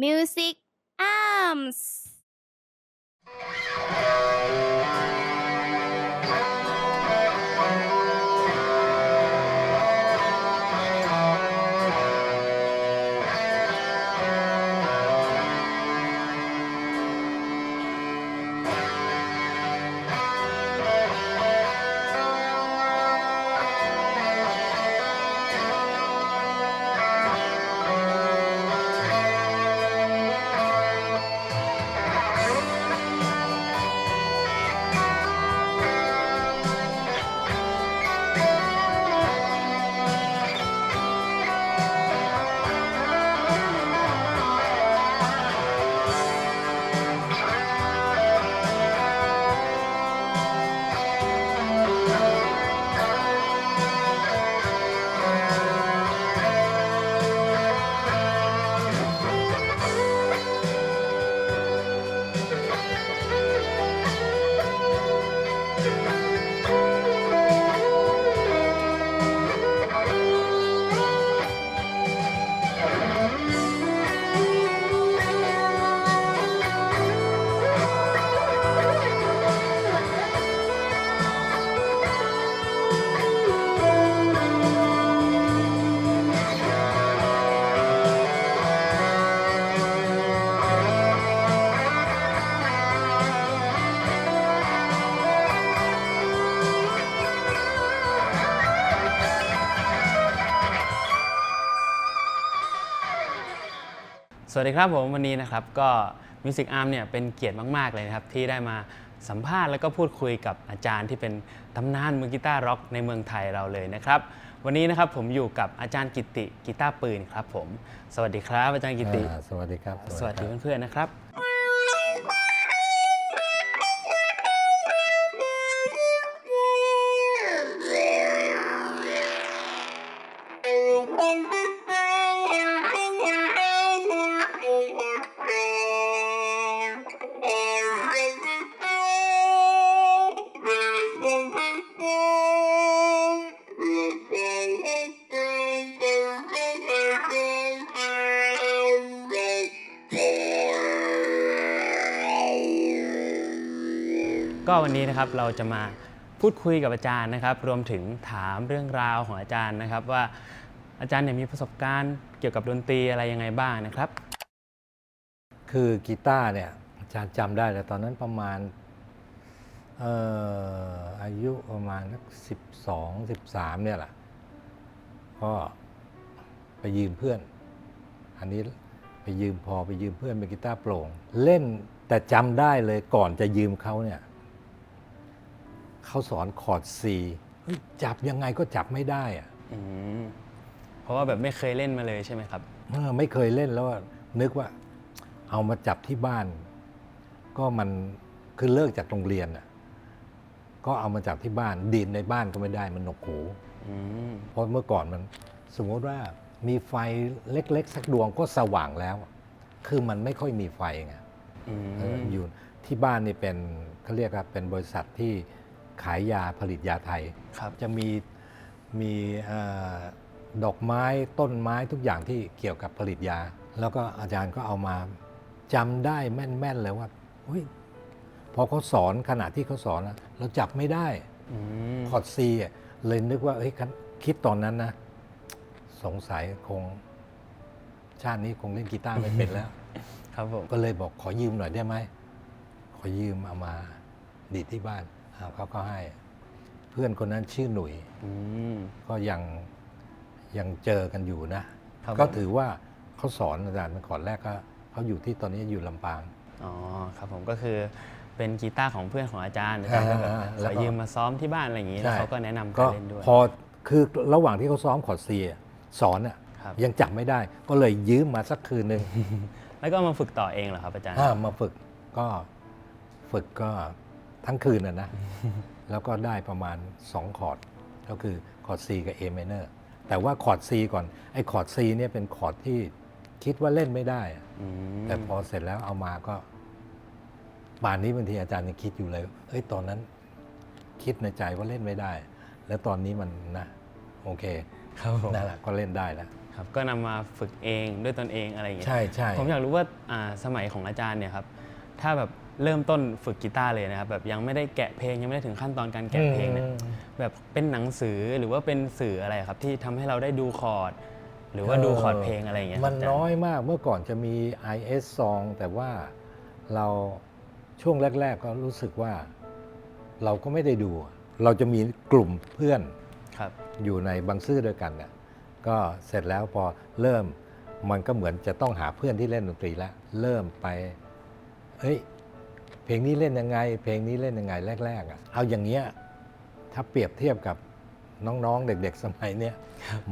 Music Arms สวัสดีครับผมวันนี้นะครับก็ Music Arm เนี่ยเป็นเกียรติมาก ๆ เลยนะครับ ที่ได้มาสัมภาษณ์แล้วก็พูดคุยกับอาจารย์ที่เป็นตำนานมือกีตาร์ร็อกในเมืองไทยเราเลยนะครับ วันนี้นะครับผมอยู่กับอาจารย์กิติกีตาร์ปืนครับผม สวัสดีครับอาจารย์กิติ อ่าสวัสดีครับ สวัสดีครับเพื่อนๆนะครับ วันนี้นะครับเราจะมาพูดคุยกับอาจารย์นะครับ รวมถึงถามเรื่องราวของอาจารย์นะครับ ว่าอาจารย์เนี่ยมีประสบการณ์เกี่ยวกับดนตรีอะไรยังไงบ้างนะครับ คือกีตาร์เนี่ยอาจารย์จำได้แต่ตอนนั้นประมาณเอ่ออายุประมาณสักสิบสองสิบสามเนี่ยแหละก็ไปยืมเพื่อน อันนี้ไปยืมพอไปยืมเพื่อนเป็นกีตาร์โปร่ง เล่นแต่จำได้เลยก่อนจะยืมเขาเนี่ย เขาสอนคอร์ด C เฮ้ยจับยังไงก็จับไม่ได้อะอืมเพราะว่าแบบไม่เคยเล่นมาเลยใช่ไหมครับ เออไม่เคยเล่นแล้วอะนึกว่า เอามาจับที่บ้าน ก็มันคือเลิกจากโรงเรียนอะก็เอามาจับที่บ้านดีดในบ้านก็ไม่ได้มันหนวกหูอืมเพราะเมื่อก่อนมัน สมมติว่ามีไฟเล็กๆ สักดวงก็สว่างแล้ว คือมันไม่ค่อยมีไฟไง อืมเอออยู่ที่บ้านนี่เป็นเขาเรียกว่าเป็นบริษัทที่ ขายยาผลิตยาไทยครับจะมีมีเออดอกไม้ต้นไม้ทุกอย่างที่เกี่ยวกับผลิตยา แล้วก็อาจารย์ก็เอามาจำได้แม่นๆเลยว่าเฮ้ยพอเขาสอนขณะที่เขาสอนอะเราจับไม่ได้อืมคอร์ดซีอะเลยนึกว่าเฮ้ยคิดตอนนั้นนะ สงสัยคง ชาตินี้คงเล่นกีตาร์ไม่เป็นแล้ว ครับผมก็เลยบอกขอยืมหน่อยได้ไหมขอยืมเอามาดีดที่บ้านอ้าว เขาก็ให้ เพื่อนคนนั้นชื่อหนุ่ยอืม ก็ยังยังเจอกันอยู่นะ ครับก็ผมถือว่าเขาสอนอาจารย์เมื่อก่อนแรกก็เขาอยู่ที่ตอนนี้อยู่ลำปาง อ๋อครับผมก็คือเป็นกีตาร์ของเพื่อนของอาจารย์อาจารย์ก็แบบอ่าขแล้อวก็ยืมมาซ้อมที่บ้านอะไรอย่างนี้แล้วเขาก็แนะนำก็การเล่นด้วย พอคือระหว่างที่เขาซ้อมคอร์ดซีอะสอนอะครับ ยังจับไม่ได้ ก็เลยยืมมาสักคืนหนึ่ง แล้วก็มาฝึกต่อเองเหรอครับอาจารย์ อ่ามาฝึกก็ฝึกก็ ทั้งคืนนะนะ แล้วก็ได้ประมาณ 2 คอร์ด ก็คือคอร์ด C กับ A minor แต่ว่าคอร์ด C ก่อน ไอ้คอร์ด C เนี่ยเป็นคอร์ดที่คิดว่าเล่นไม่ได้อะอืมแต่พอเสร็จแล้วเอามาก็ป่านนี้บางทีอาจารย์ยังคิดอยู่เลยเฮ้ยตอนนั้นคิดในใจว่าเล่นไม่ได้ แล้วตอนนี้มันนะ โอเคครับผมนั่นแหละก็เล่นได้แล้วอครับก็นำมาฝึกเองด้วยตนเองอะไรอย่างเงี้ยใช่ใช่ผมอยากรู้ว่าอ่าสมัยของอาจารย์เนี่ยครับ ถ้าแบบ เริ่มต้นฝึกกีตาร์เลยนะครับแบบยังไม่ได้แกะเพลงยังไม่ได้ถึงขั้นตอนการแกะเพลงเนี่ยอืมแบบเป็นหนังสือหรือว่าเป็นสื่ออะไรครับที่ทำให้เราได้ดูคอร์ดหรือว่าดูคอร์ดเพลงอะไรอย่างเงี้ยมันครับาจารน้อยมากเมื่อก่อนจะมี IS ซองแต่ว่าเราช่วงแรก ๆ ก็รู้สึกว่าเราก็ไม่ได้ดู เราจะมีกลุ่มเพื่อนครับอยู่ในบางซื่อด้วยกันเนี่ยก็เสร็จแล้วพอเริ่มมันก็เหมือนจะต้องหาเพื่อนที่เล่นดนตรีแล้ว เริ่มไปเฮ้ยเพ ลงนี้เล่นยังไง เพลงนี้เล่นยังไงแรกๆอะเอาอย่างเงี้ยถ้าเปรียบเทียบกับน้องๆ เด็ก ๆ สมัยเนี้ย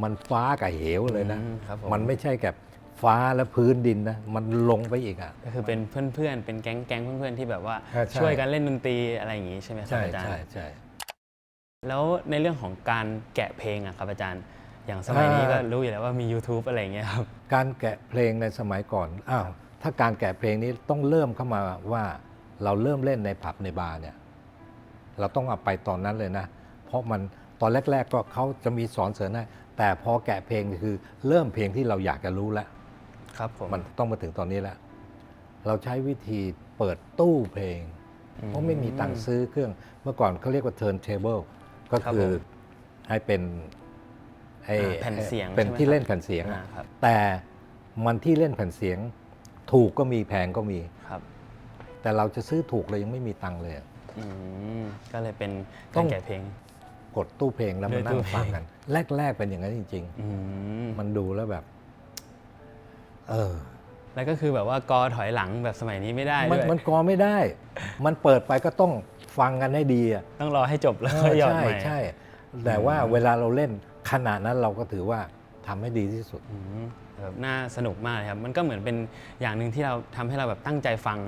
มันฟ้ากับเหวเลยนะอืมครับผมมันไม่ใช่แค่ฟ้าและพื้นดินนะมันลงไปอีกอะก็คือเป็นเพื่อนๆเป็นแก๊งแก๊งเพื่อนๆที่แบบว่าเออใช่ช่วยกันเล่นดนตรีอะไรอย่างงี้ใช่ไหมครับใช่อาจารย์ใช่ใช่แล้วในเรื่องของการแกะเพลงอะครับอาจารย์ อย่างสมัยนี้ก็อ่ารู้อยู่แล้วว่ามี YouTube อะไรอย่างเงี้ยครับการแกะเพลงในสมัยก่อนอ้าวถ้าการแกะเพลงนี้ต้องเริ่มเข้ามาว่า เราเริ่มเล่นในผับในบาร์เนี่ยเราต้องเอาไปตอนนั้นเลยนะ เพราะมันตอนแรก ๆ ก็เขาจะมีสอนเสริญให้แต่พอแกะเพลงคือเริ่มเพลงที่เราอยากจะรู้แล้วครับผมมันต้องมาถึงตอนนี้แล้ว เราใช้วิธีเปิดตู้เพลง เพราะไม่มีตังค์ซื้อเครื่องเมื่อก่อนเขาเรียกว่า turntable ก็ครับคือผมให้เป็นไอ้อ่าแผ่นเสียงเป็นใช่ไหมที่ครับเล่นแผ่นเสียงอะอ่าครับแต่มันที่เล่นแผ่นเสียง ถูกก็มีแพงก็มีครับ แต่เราจะซื้อถูกเลยยังไม่มีตังค์เลยอะ อืมก็เลยเป็นต้การองแกะเพลง กดตู้เพลงแล้วมาด้วยนั่ตู้งเพลงฟังกัน แรก ๆ เป็นอย่างนั้นจริง อืมๆ มันดูแล้วแบบ เออ แล้วก็คือแบบว่ากอถอยหลังแบบสมัยนี้ไม่ได้มันด้วยมันกอไม่ได้ มันเปิดไปก็ต้องฟังกันให้ดีอะต้องรอให้จบแล้วเอค่ออยหยอดใช่ใหม่ใช่ แต่ว่าเวลาเราเล่นขนาดนั้นเราก็ถือว่าทำให้ดีที่สุด อืมแบบน่าสนุกมากเลยครับ มันก็เหมือนเป็นอย่างหนึ่งที่เราทำให้เราแบบตั้งใจฟัง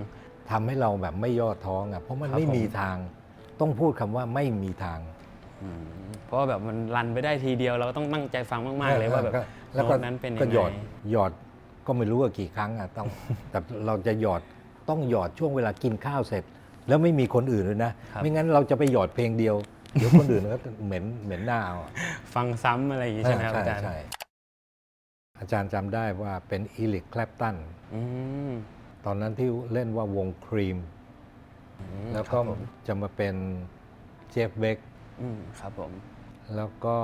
ทำให้เราแบบไม่ย่อท้องอะเพราะมันครับไม่มีผมทาง ต้องพูดคำว่าไม่มีทางอืมเพราะว่าแบบมันรันไปได้ทีเดียวเราก็ต้องตั้งใจฟังมากๆเลยว่าแบบก็แล้วก็โน้ตนั้นเป็นยังก็หยอดไง หยอดก็ไม่รู้ว่ากี่ครั้งอะต้อง แต่เราจะหยอดต้องหยอดช่วงเวลากินข้าวเสร็จ แล้วไม่มีคนอื่นเลยนะ ครับ ไม่งั้นเราจะไปหยอดเพลงเดียว เดี๋ยวคนอื่นก็เหม็นเหม็นหน้าเอาอะ ฟังซ้ำอะไรอย่างงี้ใช่ไหมครับอาจารย์ใช่อาจารย์จำได้ว่าเป็นอีลิกแคลปตันอืม ตอนนั้นที่เล่นว่าวงครีมอืมแล้วก็ครับผมจะมาเป็นเจฟเบกอืมครับผม แล้วก็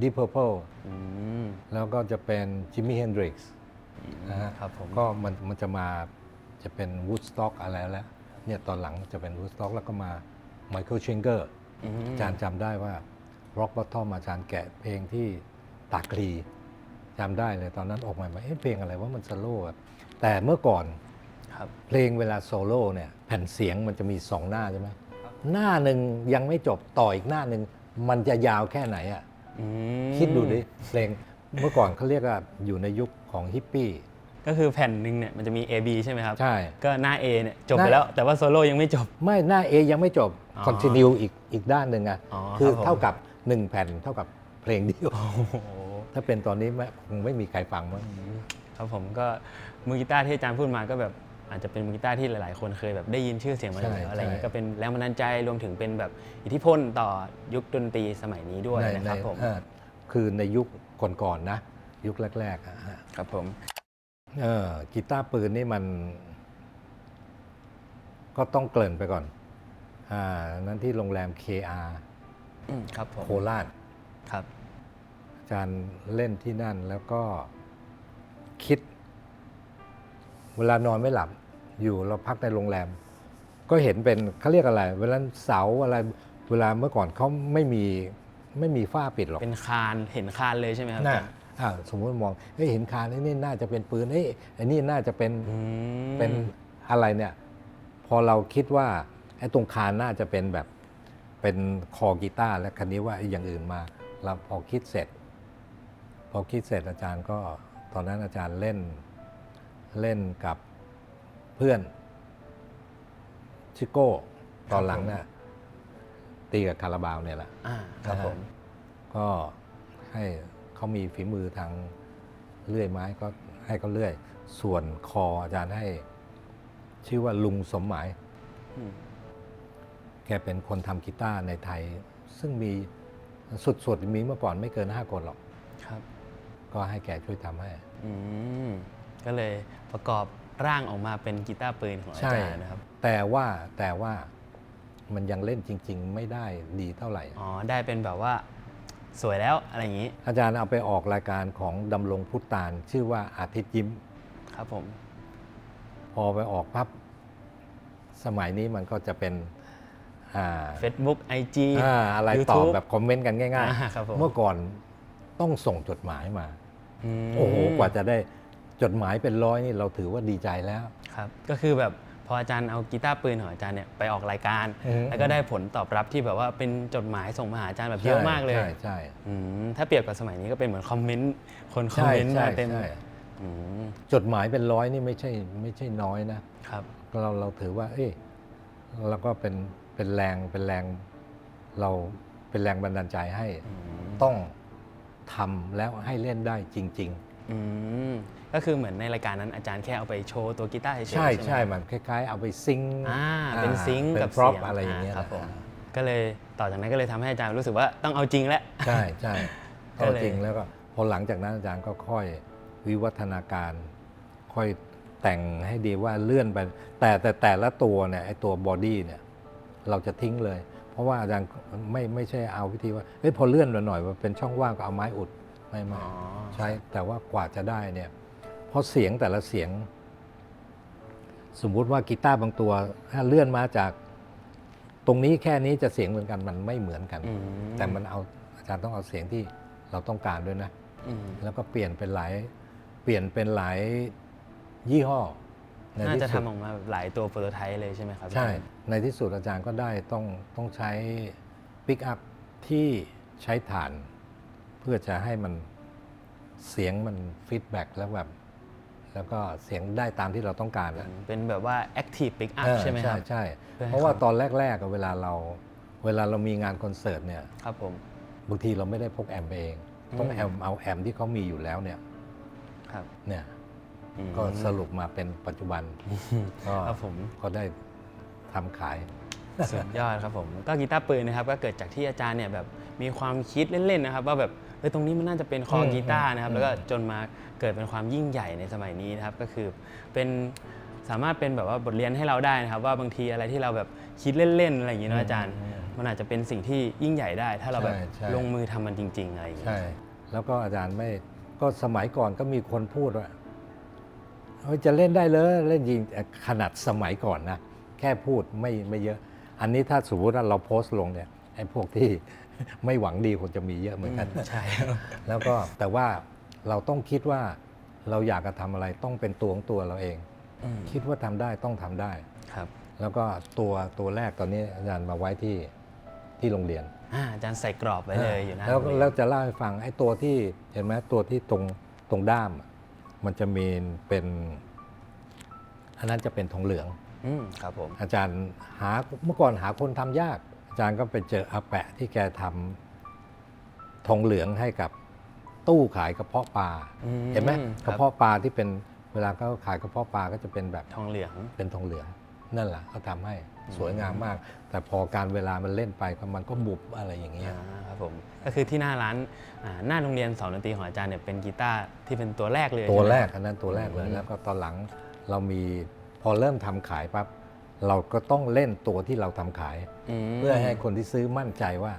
ดีเพอร์เพลอืมแล้วก็จะเป็นจิมมี่เฮนดริกส์นะฮะครับผมก็มันมันจะมาจะเป็นวูดสต็อกอะไรแล้วเนี่ยตอนหลังจะเป็นวูดสต็อกแล้วก็มาไมเคิลชิงเกอร์อืมอาจารย์จำได้ว่า Rock Bottom อาจารย์แกะเพลงที่ตากลี จำได้เลยตอนนั้นออกมาว่าเอ๊ะเพลงอะไรว่ามันสโลว์อะแต่เมื่อก่อนครับเพลงเวลาโซโล่เนี่ยแผ่นเสียงมันจะมีสองหน้าใช่ไหมหน้าหนึ่งยังไม่จบต่ออีกหน้าหนึ่งมันจะยาวแค่ไหนอะอืมคิดดูดิเพลงเมื่อก่อนเขาเรียกว่าอยู่ในยุคของฮิปปี้ก็คือแผ่นหนึ่งเนี่ยมันจะมี A B ใช่ไหมครับ ใช่ ก็หน้า A เนี่ยจบหน้าไปแล้วแต่ว่าโซโล่ยังไม่จบ ไม่หน้า A ยังไม่จบอ๋อคอนติเนียอีกอีกด้านหนึ่งอะอ๋อคือครับผมเท่ากับ 1 แผ่นเท่ากับเพลงเดียวโอ้โห ถ้าเป็นตอนนี้ไม่คงไม่มีใครฟังมั้งครับผมก็มือกีตาร์ที่อาจารย์พูดมาก็แบบอาจจะเป็นมือกีตาร์ที่หลาย ๆ คนเคยแบบได้ยินชื่อเสียงมาอยู่แล้วอะไรอย่างนี้ก็เป็นแรงบันดาลใจรวมถึงเป็นแบบอิทธิพลต่อยุคดนตรีสมัยนี้ด้วยในนะครับในผมเอ่อคือในยุคก่อนๆนะ ยุคแรกๆอะฮะครับผมเออกีตาร์ปืนนี่มัน ก็ต้องเกริ่นไปก่อน อ่า นั้นที่โรงแรม KR อืมครับผมโคราชครับ อาจารย์เล่นที่นั่นแล้วก็คิด เวลานอนไม่หลับอยู่เราพักในโรงแรม ก็เห็นเป็นเขาเรียกอะไร เวลาเสาอะไรเวลาเมื่อก่อนเขาไม่มีไม่มีฝ้าปิดหรอกเป็นคานเห็นคานเลยใช่ไหมครับอาน่าจารย์อ่าสมมติมองเฮ้ยเห็นคานไอ้นี่น่าจะเป็นปืนเอ้ยไอ้นี่น่าจะเป็นอืมเป็นอะไรเนี่ย พอเราคิดว่าไอ้ตรงคานน่าจะเป็นแบบเป็นคอกีตาร์แล้วคันนี้ว่าไอ้อย่างอื่นมาเราพอคิดเสร็จ พอคิดเสร็จอาจารย์ก็ตอนนั้นอาจารย์เล่นเล่นกับเพื่อนชิโก้ ตอนหลังเนี่ยตีกับคาราบาวเนี่ยแหละอ่าครับผมก็ให้เขามีฝีมือทางเลื่อยไม้ก็ให้เขาเลื่อย ส่วนคออาจารย์ให้ ชื่อว่าลุงสมหมายอืมแกเป็นคนทำกีตาร์ในไทย ซึ่งมีสุดๆมีเมื่อก่อนไม่เกิน5คนหรอกครับ ก็ให้แกช่วยทำให้อืมก็เลยประกอบร่างออกมาเป็นกีตาร์ปืนของอาใช่จารย์นะครับ แต่ว่าแต่ว่ามันยังเล่นจริง ๆ ไม่ได้ดีเท่าไหร่ อ๋อ ได้เป็นแบบว่าสวยแล้วอะไรอย่างนี้ อาจารย์เอาไปออกรายการของดำรงพุตานชื่อว่าอาทิตย์ยิ้ม ครับผม พอไปออกปั๊บสมัยนี้มันก็จะเป็นอ่า Facebook IG อ่าอะไรตอบ YouTube แบบคอมเมนต์กันง่ายอ่าครับผมเมื่อก่อน ต้องส่งจดหมายมามโอ้โห กว่าจะได้จดหมายเป็นร้อยนี่เราถือว่าดีใจแล้ว ครับ ก็คือแบบพออาจารย์เอากีตาร์ปืนของอาจารย์เนี่ยไปออกรายการ อืม แล้วก็ได้ผลตอบรับที่แบบว่าเป็นจดหมายส่งมาหาอาจารย์แบบเยอะมากเลยใช่ใช่อืมถ้าเปรียบกับสมัยนี้ก็เป็นเหมือนคอมเมนต์คนคอมใช่เมนต์ใช่มาเต็มใช่อืมจดหมายเป็นร้อยนี่ไม่ใช่ไม่ใช่น้อยนะ ครับ เราเราถือว่า เอ้ยเราก็เป็นเป็นแรงเป็นแรง เราเป็นแรงบันดาลใจให้อืมต้อง ทำแล้วให้เล่นได้จริง อืมก็คือเหมือนในรายการนั้นอาจารย์แค่เอาไปโชว์ตัวกีตาร์เฉยๆๆใช่ไหมใช่มันคล้าย ๆ เอาไปซิงค์อ่าเป็นซิงค์เป็กับนพร็อพเสียงอะไรอย่างเงี้ยครับผมอ่าก็เลยต่อจากนั้นก็เลยทำให้อาจารย์รู้สึกว่าต้องเอาจริงแล้ว ใช่ใช่ก็ก็เลย จริงแล้วก็พอหลังจากนั้นอาจารย์ก็ค่อยวิวัฒนาการ ค่อยแต่งให้ดีว่าเลื่อนไป แต่แต่แต่ละตัวเนี่ยไอตัวบอดี้เนี่ยเราจะทิ้งเลยเพ ราะว่าอาจารย์ไม่ไม่ใช่เอาวิธีว่าเฮ้ยพอเลื่อนมาหน่อยว่าเป็นช่องว่างก็เอาไม้อุดไม่ไม่อ๋อใช้แต่ว่ากว่าจะได้เนี่ยเพราะเสียงแต่ละเสียง สมมุติว่ากีตาร์บางตัวถ้าเลื่อนมาจากตรงนี้แค่นี้จะเสียงเหมือนกันมันไม่เหมือนกันอืแต่มันเอาอาจารย์ต้องเอาเสียงที่เราต้องการด้วยนะอืมแล้วก็เปลี่ยนเป็นหลายเปลี่ยนเป็นหลายยี่ห้อ ในน่าที่จะสุดทำออกมาแบบหลายตัวโปรโตไทป์เลยใช่ไหมครับใช่ ในที่สุดอาจารย์ก็ได้ต้องต้องใช้ปิกอัพที่ใช้ฐาน เพื่อจะให้มันเสียงมันฟีดแบ็กแล้วแบบ แล้วก็เสียงได้ตามที่เราต้องการอืนะมเป็นแบบว่า Active Pick Up เออใช่ไหมครับ ใช่เพื่อให้เพราะว่าเขา ตอนแรกๆอะเวลาเราเวลาเรามีงานคอนเสิร์ตเนี่ยครับผม บางทีเราไม่ได้พกแอมไปเอง ต้องอืม แอมเอาแอมที่เขามีอยู่แล้วเนี่ยครับ เนี่ยอืม ก็สรุปมาเป็นปัจจุบันก็ครับผม ก็ได้ทำขาย สุดยอดครับผมก็กีตาร์ปืนนะครับก็เกิดจากที่อาจารย์เนี่ยแบบมีความคิดเล่นๆนะครับ ว่าแบบเฮ้ยตรงนี้มันน่าจะเป็นคออืมกีตาร์นะครับอืมแล้วก็จนมาเกิดเป็นความยิ่งใหญ่ในสมัยนี้นะครับก็คือเป็นสามารถเป็นแบบว่าบทเรียนให้เราได้นะครับ ว่าบางทีอะไรที่เราแบบคิดเล่นๆอะไรอย่างนี้เนอะอาจารย์ มันอาจจะเป็นสิ่งที่ยิ่งใหญ่ได้ ถ้าเราแบบใช่ใช่ ลงมือทำมันจริง ๆ อะไรอย่างเงี้ย ใช่ แล้วก็อาจารย์ไม่ก็สมัยก่อนก็มีคนพูดว่าเฮ้ย จะเล่นได้เลยเล่นยิงขนาดสมัยก่อนนะ แค่พูดไม่ไม่เยอะ อันนี้ถ้าสมมติว่าเราโพสต์ลงเนี่ยไอ้พวกที่ไม่หวังดีคงจะมีเยอะเหมือนกันใช่ครับแล้วก็แต่ว่าเราต้องคิดว่าเราอยากจะทำอะไรต้องเป็นตัวของตัวเราเองอืมคิดว่าทำได้ต้องทำได้ครับ แล้วก็ตัวตัวแรกตอนนี้อาจารย์มาไว้ที่ที่โรงเรียนอ่าอาจารย์ใส่กรอบไว้เลยอยู่หนะแล้วแล้วจะเล่าให้ฟังไอ้ตัวที่เห็นไหมตัวที่ตรงตรงด้ามอะ มันจะมีเป็น อันนั้นจะเป็นทองเหลือง อืมครับผม อาจารย์หาเมื่อก่อนหาคนทำยาก อาจารย์ก็ไปเจออาแปะที่แกทำทองเหลืองให้กับตู้ขายกระเพาะปลาอืมเห็นไหมคกรับระเพาะปลาที่เป็นเวลาเขาขายกระเพาะปลาก็จะเป็นแบบทองเหลืองเป็นทองเหลือง นั่นแหละเขาทำให้สวยงามมาก แต่พอการเวลามันเล่นไปมันก็บุบอะไรอย่างเงี้ย อ่าครับผมก็คือที่หน้าร้านอ่าหน้าโรงเรียนสอนดนตรีของอาจารย์เนี่ยเป็นกีตาร์ที่เป็นตัวแรกเลยตัวใช่ไหมแรกคบอันนั้นตัวแรกเลยอืมแล้วก็ตอนหลังเรามีพอเริ่มทำขายปั๊บเราก็ต้องเล่นตัวที่เราทำขาย มเพื่อให้คนที่ซื้อมั่นใจว่า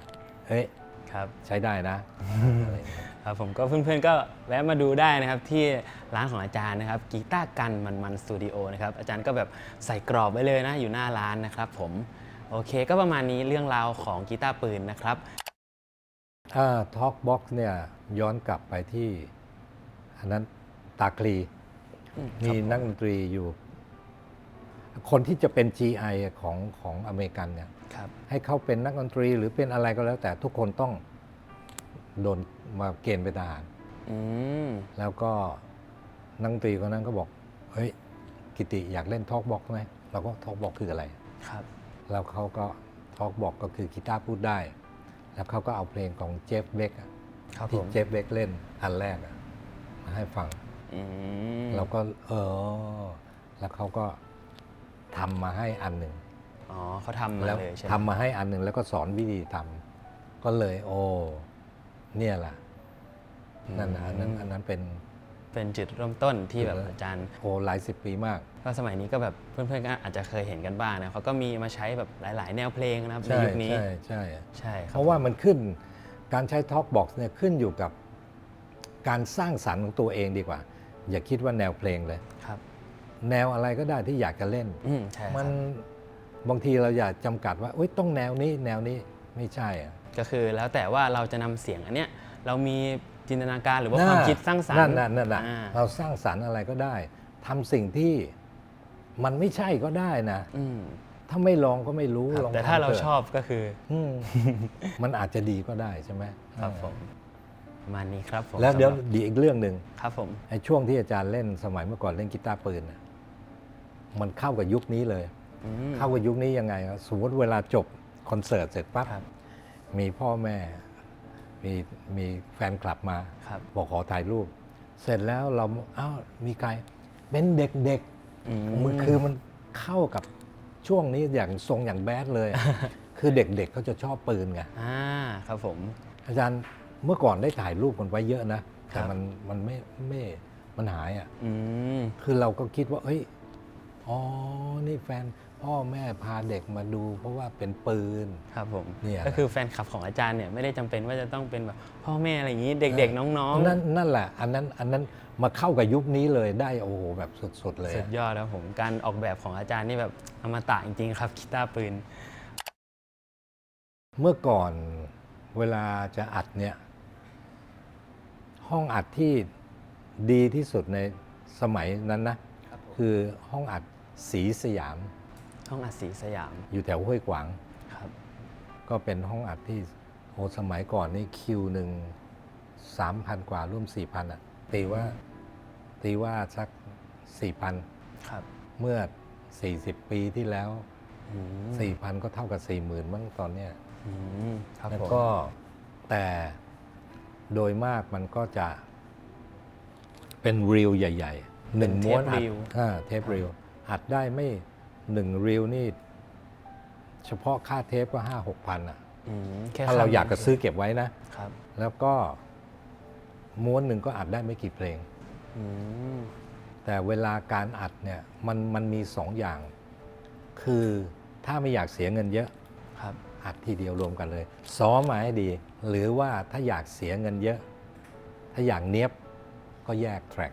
เฮ้ยครับ ใช้ได้นะอะไรอย่างเงี้ย ครับผมก็เพื่อนๆก็แวะมาดูได้นะครับที่ร้านของอาจารย์นะครับกีตาร์กันมันมันสตูดิโอนะครับอาจารย์ก็แบบใส่กรอบไว้เลยนะอยู่หน้าร้านนะครับผมโอเคก็ประมาณนี้เรื่องราวของกีตาร์ปืนนะครับ ถ้าทอ l กบ็อกซ์เนี่ยย้อนกลับไปที่อันนั้นตาคลีอืมมีครับผมนักดนตรีอยู่ คนที่จะเป็น GI ของของอเมริกันเนี่ยครับให้เขาเป็นนักดนตรีหรือเป็นอะไรก็แล้วแต่ทุกคนต้อง โดนมาเกณฑ์เป็นทหาร อืมแล้วก็นักดนตรีคนนั้นก็บอก เฮ้ย กิติอยากเล่นทอ l กบ็อกไหมเราก็ทอ l กบ็อกคืออะไร ครับ แล้วเขาก็ทอ l กบ็อกก็คือกีตาร์พูดได้ แล้วเขาก็เอาเพลงของเจฟเบกครับผที่มเจฟเบกเล่นอันแรกอะมาให้ฟัง อืมเราก็เออ แล้วเขาก็ทำมาให้อันหนึ่ง อ๋อเขาทำมาแล้วเลยใช่ไหมทำมาให้อันหนึ่งแล้วก็สอนวิธีทำก็เลยโอ้ เนี่ยแหละนั่นนะอันนั้นอันนั้นเป็นเป็นจุดเริ่มต้นที่แบบจุดเริ่มอาจารย์โอ้หลายสิบปีมาก ก็สมัยนี้ก็แบบเพื่อนๆก็อาจจะเคยเห็นกันบ้างนะเขาก็มีมาใช้แบบหลายๆ แนวเพลงนะครับในใช่ยุคนี้ใช่ใช่ใช่คเพรับราะว่ามันขึ้นการใช้ท็อกบ็อกซ์เนี่ยขึ้นอยู่กับการสร้างสรรค์ของตัวเองดีกว่า อย่าคิดว่าแนวเพลงเลยครับ แนวอะไรก็ได้ที่อยากจะเล่นอืมใช่ครับมันบางทีเราอยากจำกัดว่าอุ๊ยต้องแนวนี้แนวนี้ไม่ใช่อะ ก็คือแล้วแต่ว่าเราจะนำเสียงอันเนี้ยเรามีจินตนาการหรือว่าความคิดสร้างสรรค์นั่นนั่นนั่นน่ะอ่าเราสร้างสรรค์อะไรก็ได้ทำสิ่งที่มันไม่ใช่ก็ได้นะอืมถ้าไม่ลองก็ไม่รู้ครับลองแต่ถ้าทำเราถะชอบก็คืออืมมันอาจจะดีก็ได้ใช่ไหมครับผมประมาณนี้ครับผมแล้วเดี๋ยวสำหรับดีอีกเรื่องหนึ่งครับผมไอ้ช่วงที่อาจารย์เล่นสมัยเมื่อก่อนเล่นกีตาร์ปืนน่ะมันเข้ากับยุคนี้เลยอืมเข้ากับยุคนี้ยังไงครับสมมติเวลาจบคอนเสิร์ตเสร็จปั๊บครับ มีพ่อแม่ มีมีแฟนคลับมาครับ บอกขอถ่ายรูป เสร็จแล้วเราอ้าวมีใครเป็นเด็กอืมๆมันคือมันเข้ากับช่วงนี้อย่างทรงอย่างแบดเลย คือเด็กๆเขาจะชอบปืนไงอ่าครับผม อาจารย์เมื่อก่อนได้ถ่ายรูปกันไว้เยอะนะครัแต่บมันมันไม่ไม่มันหายอะอืมคือเราก็คิดว่าเอ้ยอ๋อนี่แฟน พ่อแม่พาเด็กมาดู เพราะว่าเป็นปืน ครับผมเนี่ยก็คือแฟนคลับของอาจารย์เนี่ยไม่ได้จำเป็นว่าจะต้องเป็นแบบพ่อแม่อะไรอย่างนี้เด็กๆน้องนั่นนั่นแหละอันนั้นอันนั้นมาเข้ากับยุคนี้เลยได้โอ้โหแบบสุดๆเลยๆสุดอะยอดครับผมการออกแบบของอาจารย์นี่แบบอมตะจริงๆครับกีตาร์ปืน เมื่อก่อนเวลาจะอัดเนี่ยห้องอัดที่ดีที่สุดในสมัยนั้นนะคือห้องอัดสีสยาม ห้องอัดสีสยาม อยู่แถวห้วยขวาง ครับ ก็เป็นห้องอัดที่โอ้สมัยก่อนนี่คิวหนึ่งสามพันกว่าร่วมสี่พันอะ ตีว่าตีว่าสักสี่พันครับเมื่อ 40 ปีที่แล้ว อืมสี่พันก็เท่ากับสี่หมื่นมั้งตอนเนี้ยอืมครับแล้วผมก็แต่โดยมากมันก็จะเป็นรีลใหญ่ๆหนึ่งม้วนอัดอ่าเทปรีลอัดได้ไม่ หนึ่งรีลนี่ เฉพาะค่าเทปก็ห้าหกพันอะอืมแค่ถ้าเราคำอยากจะซื้อเก็บไว้นะ ครับแล้วก็ม้วนหนึ่งก็อัดได้ไม่กี่เพลง อืมแต่เวลาการอัดเนี่ยมันมันมีสองอย่าง คือถ้าไม่อยากเสียเงินเยอะ ครับอัดทีเดียวรวมกันเลย ซ้อมมาให้ดี หรือว่าถ้าอยากเสียเงินเยอะ ถ้าอยากเนี้ยบก็แยกแทร็ก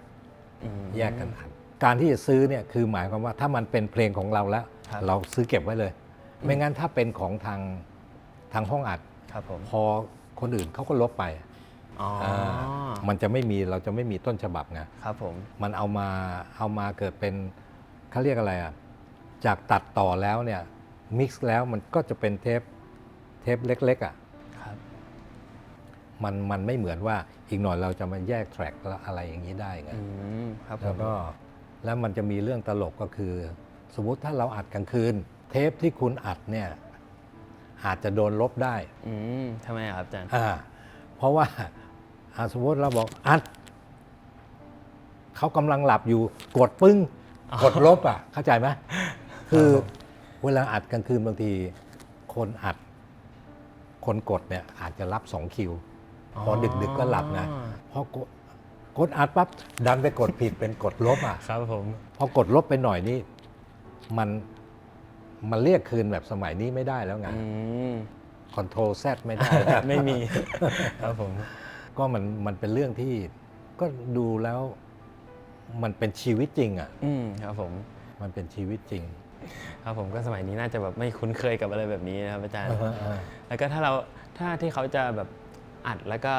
อืมแยกกันอัด การที่จะซื้อเนี่ยคือหมายความว่าถ้ามันเป็นเพลงของเราแล้ว ครับเราซื้อเก็บไว้เลยไม่งั้นถ้าเป็นของทางทางห้องอัด ครับผมพอคนอื่นเขาก็ลบไปอ๋อออ่ามันจะไม่มีเราจะไม่มีต้นฉบับไงครับผม มันเอามาเอามาเกิดเป็นเขาเรียกอะไรอะจากตัดต่อแล้วเนี่ยมิกซ์แล้วมันก็จะเป็นเทปเทปเล็กๆอะครับ มันมันไม่เหมือนว่าอีกหน่อยเราจะมาแยกแทร็กแล้วอะไรอย่างนี้ได้ไง อืม ครับผแล้วม ก็ แล้วมันจะมีเรื่องตลกก็คือ สมมุติถ้าเราอัดกลางคืน เทปที่คุณอัดเนี่ยอาจจะโดนลบได้อืมทำไมอะครับอาจารย์อ่าเพราะว่าอ่าสมมติเราบอกอัดเขากำลังหลับอยู่กดปึ้ง กดลบอะ เข้าใจไหมคือเวลาอัดกลางคืนบางที คนอัด คนกดเนี่ยอาจจะรับสองคิว พอดึกๆก็หลับนะพอ กดกดอัดปั๊บดันไปกดผิดเป็นกดลบอะครับผมพอกดลบไปหน่อยนี่มันมันเรียกคืนแบบสมัยนี้ไม่ได้แล้วไงอืมคอนโทรลแซไม่ได้แล้วไม่มีครับผม ก็มันมันเป็นเรื่องที่ก็ดูแล้วมันเป็นชีวิตจริง อะ อืมครับผม มันเป็นชีวิตจริง ครับผมก็สมัยนี้น่าจะแบบไม่คุ้นเคยกับอะไรแบบนี้นะครับอาจารย์อ่าฮะอ่าแล้วก็ถ้าเราถ้าที่เขาจะแบบอัดแล้วก็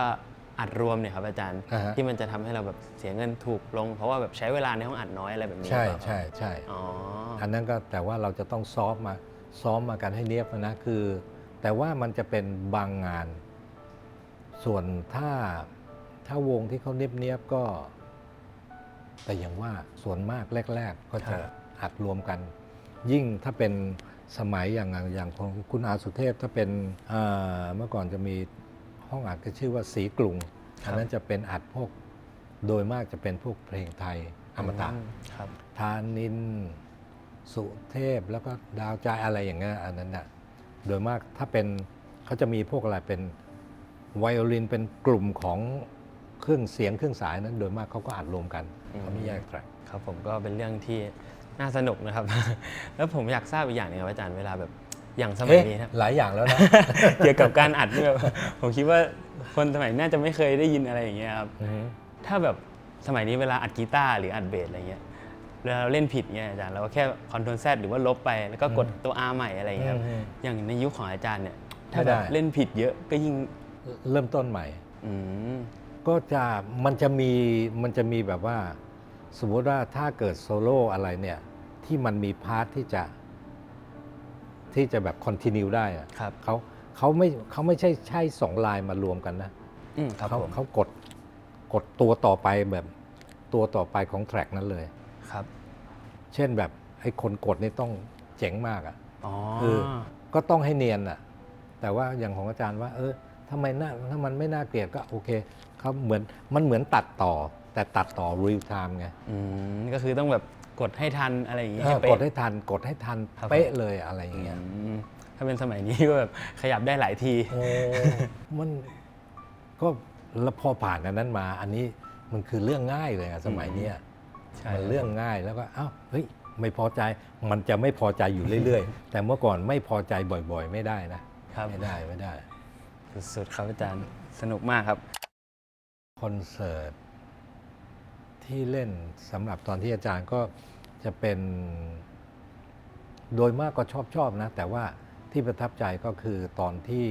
อัดรวมเนี่ยครับอาจารย์อ่าฮะ ที่มันจะทำให้เราแบบเสียเงินถูกลง เพราะว่าแบบใช้เวลาในห้องอัดน้อยอะไรแบบนี้ใช่หรือเปล่าใช่ใช่อ๋ออันนั้นก็แต่ว่าเราจะต้องซ้อมมาซ้อมมากันให้เนียบนะคือ แต่ว่ามันจะเป็นบางงาน ส่วนถ้าถ้าวงที่เขาเนียบเนียบๆก็ แต่อย่างว่าส่วนมากแรก ๆ ก็จะอัดรวมกัน ยิ่งถ้าเป็นสมัยอย่างอย่างของคุณอาสุเทพถ้าเป็นเอ่อเมื่อก่อนจะมี ห้องอัดก็ชื่อว่าสีกรุงอันนั้นจะเป็นอัดพวกโดยมากจะเป็นพวกเพลงไทยอมตะครับทานิน สุเทพแล้วก็ดาวใจอะไรอย่างเงี้ยอันนั้นน่ะโดยมากถ้าเป็นเขาจะมีพวกอะไรเป็นไวโอลินเป็นกลุ่มของเคเครื่องเสียงเครื่องสายนั้น โดยมากเขาก็อัดรวมกันอืมเขาไม่แยกแทร็กครับผมก็เป็นเรื่องที่น่าสนุกนะครับ แล้วผมอยากทราบอีกอย่างหนึงครับอาจารย์เวลาแบบ อย่างสมัยเอ๊ะนี้ครับหลายอย่างแล้วนะเกี่ยวกับการอัดนี่แบบผมคิดว่าคนสมัยนี้น่าจะไม่เคยได้ยินอะไรอย่างเงี้ยครับอือฮึถ้าแบบสมัยนี้เวลาอัดกีตาร์หรืออัดเบสอะไรเงี้ยเวลาเราเล่นผิดเงี้ยอาจารย์เราก็แค่คอนโทรลแซหรือว่าลบไปแล้วก็กดตัว R ใหม่อะไรอย่างเงี้ยครับอืมอย่างในยุคของอาจารย์เนี่ย ถ้าไม่แบได้บเล่นผิดเยอะก็ยิ่งเริ่มต้นใหม่อืมก็จะมันจะมีมันจะมีแบบว่า สมมุติว่าถ้าเกิดโซโล่อะไรเนี่ยที่มันมีพาร์ทที่จะ ที่จะแบบคอนติเนียได้อะครับเขาเขาไม่เขาไม่ใช่ใช่สองลายมารวมกันนะอืมครับเขาผมเขากดกดตัวต่อไปแบบตัวต่อไปของแทร็กนั้นเลย ครับเช่นแบบไอ้คนกดนี่ต้องเจ๋งมากอะ่ะ อ๋อคือก็ต้องให้เนียนอะ่ะ แต่ว่าอย่างของอาจารย์ว่า เออทำไมน่าถ้ามันไม่น่าเกลียดก็โอเคเขาเหมือนมันเหมือนตัดต่อ แต่ตัดต่อ real time ไง อืมก็คือต้องแบบ กดให้ทันอะไรอย่างเงี้ยเออเป๊ะกดให้ทันกดให้ทันครับ เป๊ะเลยอะไรอย่างเงี้ยอืมถ้าเป็นสมัยนี้ก็แบบขยับได้หลายที โอ้มันก็แล้วพอผ่านอันนั้นมา อันนี้มันคือเรื่องง่ายเลยอะสมัยเนี้ย ใช่ มันเรื่องง่ายแล้วก็เอ้าเฮ้ยไม่พอใจมันจะไม่พอใจอยู่เรื่อย ๆ แต่เมื่อก่อนไม่พอใจบ่อยๆ ไม่ได้นะครับ ไม่ได้ไม่ได้ สุดๆครับอาจารย์สนุกมากครับ คอนเสิร์ต ที่เล่นสำหรับตอนที่อาจารย์ก็จะเป็นโดยมากก็ชอบชอบนะ แต่ว่าที่ประทับใจก็คือตอนที่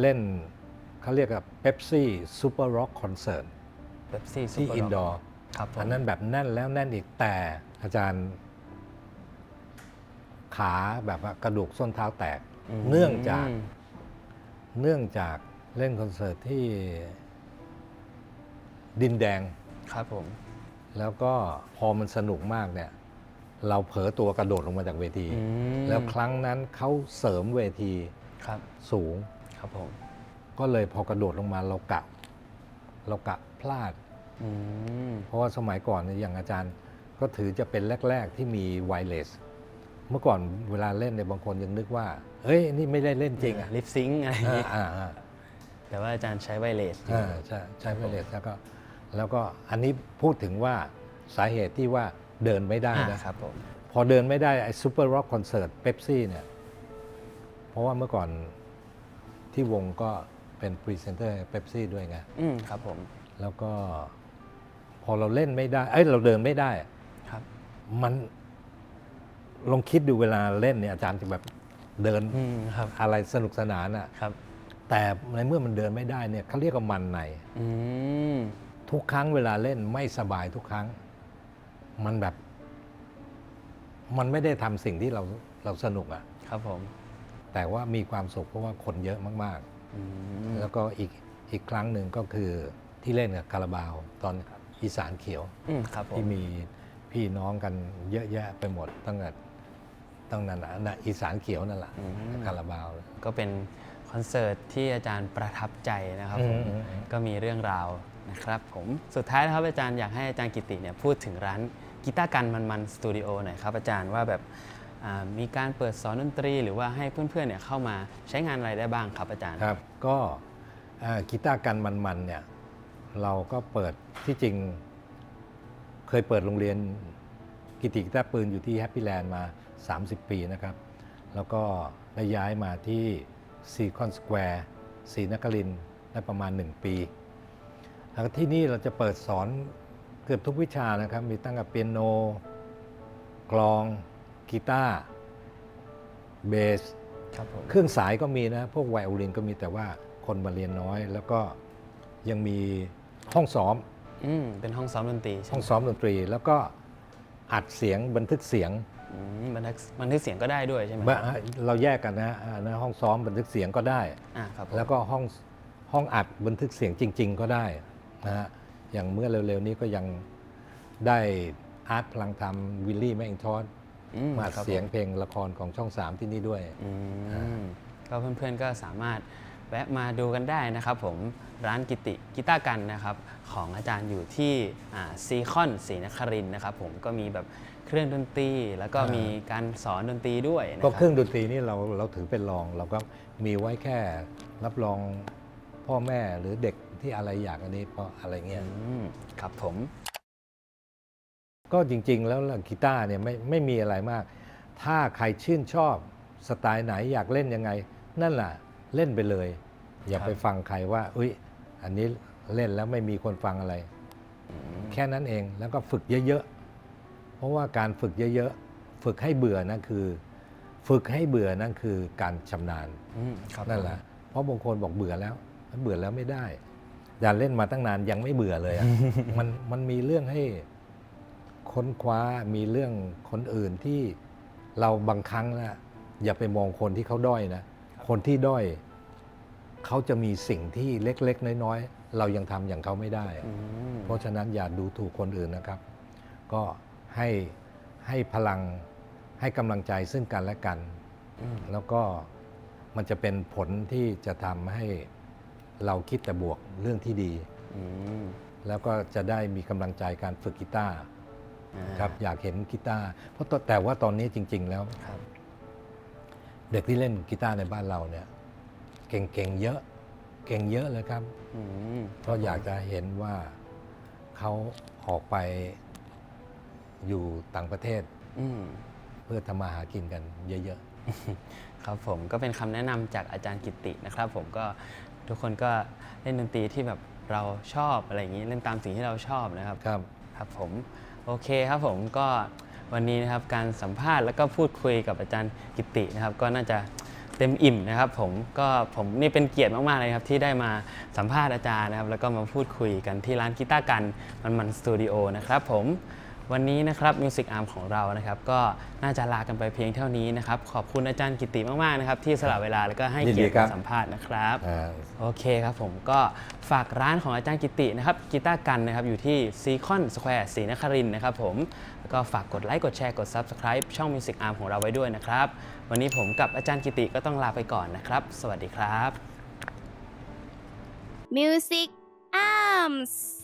เล่นเขาเรียกว่าเ e ปซี่ซูเปอร์ร็อกคอนเสิร์ตเป๊ปซี่ที่อินดอร์ครับผมอันนั้นแบบแน่นแล้วแน่นอีกแต่อาจารย์ ขาแบบว่ากระดูกส้นเท้าแตกมเนื่องจาก เนื่องจากเล่นคอนเสิร์ตที่ ดินแดง ครับผม แล้วก็พอมันสนุกมากเนี่ย เราเผลอตัวกระโดดลงมาจากเวที อืม แล้วครั้งนั้นเขาเสริมเวทีครับ สูง ครับผมก็เลยพอกระโดดลงมาเรากะเรากะพลาด อืมเพราะว่าสมัยก่อนเนี่ยอย่างอาจารย์ก็ถือจะเป็นแรก ๆ ที่มีไวเลส เมื่อก่อนเวลาเล่นเนี่ยบางคนยังนึกว่า เฮ้ย นี่ไม่ได้เล่นจริงอะลิปซิงอะไรอย่างอ่างี้อ่าอ่าแต่ว่าอาจารย์ใช้ไวเลส อ่าใช่ใช้ไวเลสแล้วก็ แล้วก็อันนี้พูดถึงว่าสาเหตุที่ว่าเดินไม่ได้อ่านะครับผมพอเดินไม่ได้ไอ้ซูเปอร์ร็อกคอนเสิร์ตเ e ปซี่เนี่ย เพราะว่าเมื่อก่อนที่วงก็เป็นพรีเซนเตอร์เ e ปซี่ด้วยไงอืมครับผม แล้วก็พอเราเล่นไม่ได้ เอ้ยเราเดินไม่ได้ครับ มันลองคิดดูเวลาเล่นเนี่ยอาจารย์จะแบบเดินอืมครับอะไรสนุกสนานอะ่ะครับ แต่ในเมื่อมันเดินไม่ได้เนี่ยเขาเรียกว่ามันในอืม ทุกครั้งเวลาเล่นไม่สบายทุกครั้ง มันแบบ มันไม่ได้ทำสิ่งที่เราเราสนุกอะ่ะครับผม แต่ว่ามีความสุขเพราะว่าคนเยอะมากอืม ๆ แล้วก็อีกอีกครั้งหนึ่งก็คือที่เล่นกับคาราบาว ตอนอีสานเขียว อืมครับผม ที่มีพี่น้องกันเยอะแยะไปหมดตั้งแต่ตั้งนั้นนะนะอีสานเขียวนั่นแหละอืม คาราบาว ก็เป็นคอนเสิร์ตที่อาจารย์ประทับใจนะครับผม อืมอืมอืม ก็มีเรื่องราว นะครับผมสุดท้ายนะครับอาจารย์อยากให้อาจารย์กิติเนี่ยพูดถึงร้านกีตาร์กันมันมันสตูดิโอหน่อยครับอาจารย์ว่าแบบมีการเปิดสอนดนตรี หรือว่าให้เพื่อนๆเนี่ยเข้ามาใช้งานอะไรได้บ้างครับอาจารย์ครับก็กีตาร์กันมันๆเนี่ยเราก็เปิดที่จริง เคยเปิดโรงเรียนกิติกีตาร์ปืนอยู่ที่แฮปปี้แลนด์มา 30 ปีนะครับ แล้วก็ได้ย้ายมาที่ซีคอนสแควร์ศรีนครินได้ประมาณ 1 ปี แล้วก็ที่นี่เราจะเปิดสอนเกือบทุกวิชานะครับ มีตั้งแต่เปียโนกลองกีตาร์เบสครับผมเครื่องสายก็มีนะ พวกไวโอลินก็มีแต่ว่าคนมาเรียนน้อย แล้วก็ยังมีห้องซ้อม อืมเป็นห้องซ้อมดนตรีใช่ห้ไหอมงซ้อมดนตรี แล้วก็อัดเสียงบันทึกเสียง อืมบันทึกบันทึกเสียงก็ได้ด้วยใช่ไหมบะเราแยกกันนะอ่านะห้องซ้อมบันทึกเสียงก็ได้ อ่าครับผมแล้วก็ห้องห้องอัดบันทึกเสียงจริง ๆ ก็ได้ นะฮะอย่างเมื่อเร็วๆนี้ก็ยังได้อาร์ตพลังธรรมวิลลี่แมงทอสอืมาครับผมเสียงเพลงละครของช่อง 3 ที่นี่ด้วย อืมก็เพื่อนๆก็สามารถแวะมาดูกันได้นะครับ ผมร้านกิติกีตาร์กันนะครับ ของอาจารย์อยู่ที่ซีคอนศรีนครินทร์นะครับ ผมก็มีแบบเครื่องดนตรีแล้วก็อ่ามี มีการสอนดนตรีด้วยนะคก็รับ เครื่องดนตรีนี่เราเราถือเป็นรอง เราก็มีไว้แค่รับรองพ่อแม่หรือเด็ก ที่อะไรอยากอันนี้เพราะอะไรเงี้ยอืมครับผม ก็จริง ๆ แล้วล่ะกีตาร์เนี่ยไม่ไม่มีอะไรมาก ถ้าใครชื่นชอบสไตล์ไหนอยากเล่นยังไง นั่นแหละเล่นไปเลย อย่าครับไปฟังใครว่าอุ้ยอันนี้เล่นแล้วไม่มีคนฟังอะไร แค่นั้นเองแล้วก็ฝึกเยอะๆ เพราะว่าการฝึกเยอะๆ ฝึกให้เบื่อนั่นคือ ฝึกให้เบื่อนั่นคือการชำนาญอืมครับนั่นแหละเพราะบางคนบอกเบื่อแล้ว เบื่อแล้วไม่ได้ อย่าเล่นมาตั้งนานยังไม่เบื่อเลยอะมันมันมีเรื่องให้ค้นคว้ามีเรื่องคนอื่นที่เราบางครั้งนะอย่าไปมองคนที่เขาด้อยนะคนที่ด้อยเขาจะมีสิ่งที่เล็ก ๆ น้อยๆเรายังทำอย่างเขาไม่ได้อะอืมเพราะฉะนั้นอย่าดูถูกคนอื่นนะครับ ก็ให้ให้พลังให้กำลังใจซึ่งกันและกันอืมแล้วก็มันจะเป็นผลที่จะทำให้ เราคิดแต่บวกเรื่องที่ดี อืมแล้วก็จะได้มีกำลังใจการฝึกกีตาร์อ่าครับอยากเห็นกีตาร์เพราะตแต่ว่าตอนนี้จริง ๆ แล้ว ครับ เด็กที่เล่นกีตาร์ในบ้านเราเนี่ยเก่งๆเยอะเก่งเยอะเลยครับ อืมเพราะอยากจะเห็นว่าเขาออกไปอยู่ต่างประเทศอืมเพื่อทำมาหากินกันเยอะ ครับผมก็เป็นคำแนะนำจากอาจารย์กิตตินะครับ ผมก็ ทุกคนก็เล่นดนตรีที่แบบเราชอบอะไรอย่างนี้เล่นตามสิ่งที่เราชอบนะครับๆครับครับผมโอเคครับผมก็วันนี้นะครับการสัมภาษณ์แล้วก็พูดคุยกับอาจารย์กิตตินะครับ ก็น่าจะเต็มอิ่มนะครับผมก็ผมนี่เป็นเกียรติมากๆเลยครับที่ได้มาสัมภาษณ์อาจารย์นะครับ แล้วก็มาพูดคุยกันที่ร้านกีตาร์กันมันมันสตูดิโอนะครับผม วันนี้นะครับมิวสิกอาร์มของเรานะครับก็น่าจะลากันไปเพียงเท่านี้นะครับขอบคุณอาจารย์กิตติมากๆนะครับที่สละเวลาแล้วก็ให้ยินดีเกียรติครับมาสัมภาษณ์นะครับอ่าโอเคครับผมก็ฝากร้านของอาจารย์กิตินะครับกีตาร์กันนะครับอยู่ที่ซีคอนสแควร์ศรีนครินทร์นะครับผมแล้วก็ฝากกดไลค์กดแชร์กด Subscribe ช่อง Music Arm ของเราไว้ด้วยนะครับวันนี้ผมกับอาจารย์กิติก็ต้องลาไปก่อนนะครับ สวัสดีครับ Music Arms